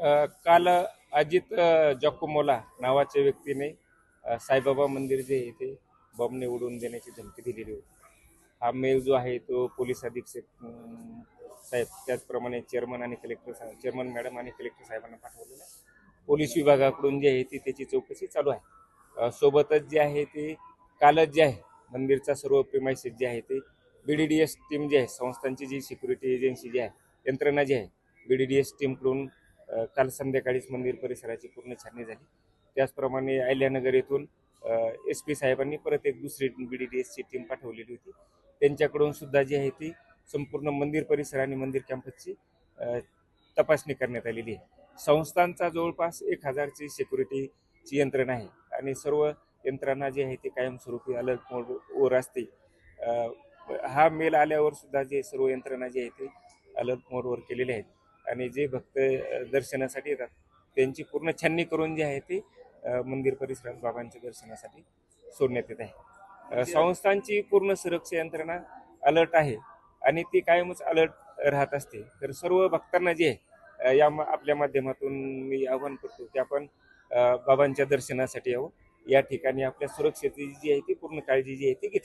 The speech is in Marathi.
काल अजित जॉकोमोला नावाच्या व्यक्तीने साईबाबा मंदिर जे आहे ते बॉम्बने उडवून देण्याची धमकी दिलेली होती. हा मेल जो आहे तो पोलीस अधीक्षक साहेब त्याचप्रमाणे चेअरमन आणि कलेक्टर साहेब चेअरमन मॅडम आणि कलेक्टर साहेबांना पाठवलेला आहे. पोलीस विभागाकडून जी आहे ती त्याची चौकशी चालू आहे. सोबतच जे आहे ते कालच जे आहे मंदिरचा सर्व प्रिमायसेस जे आहे ते B D D S team जी आहे संस्थांची जी सिक्युरिटी एजन्सी जी आहे यंत्रणा जी आहे बी डी डी एस टीमकडून काल संध्याकाळीच मंदिर परिसराची पूर्ण छाननी झाली. त्याचप्रमाणे अहिल्यानगर येथून एस पी साहेबांनी परत एक दुसरी बी डी डी एसची टीम पाठवलेली होती. त्यांच्याकडून सुद्धा जी आहे ती संपूर्ण मंदिर परिसर आणि मंदिर कॅम्पसची तपासणी करण्यात आलेली आहे. संस्थांचा जवळपास एक हजारची सिक्युरिटीची यंत्रणा आहे आणि सर्व यंत्रणा जी आहे ती कायमस्वरूपी अलर्ट मोडवर असते. हा मेल आल्यावर सुद्धा जे सर्व यंत्रणा जी आहे ती अलर्ट मोडवर केलेली आहेत. आणि जे भक्त दर्शनासाठी येतात त्यांची पूर्ण छाननी करून जी आहे ती मंदिर परिसरात बाबांच्या दर्शनासाठी सोडण्यात येत आहे. संस्थांची पूर्ण सुरक्षा यंत्रणा अलर्ट आहे आणि ती कायमच अलर्ट राहत असते. तर सर्व भक्तांना जे आहे या आपल्या माध्यमातून मी आव्हान करतो की आपण बाबांच्या दर्शनासाठी यावं. या ठिकाणी आपल्या सुरक्षेची जी आहे ती पूर्ण काळजी जी आहे ती घेतली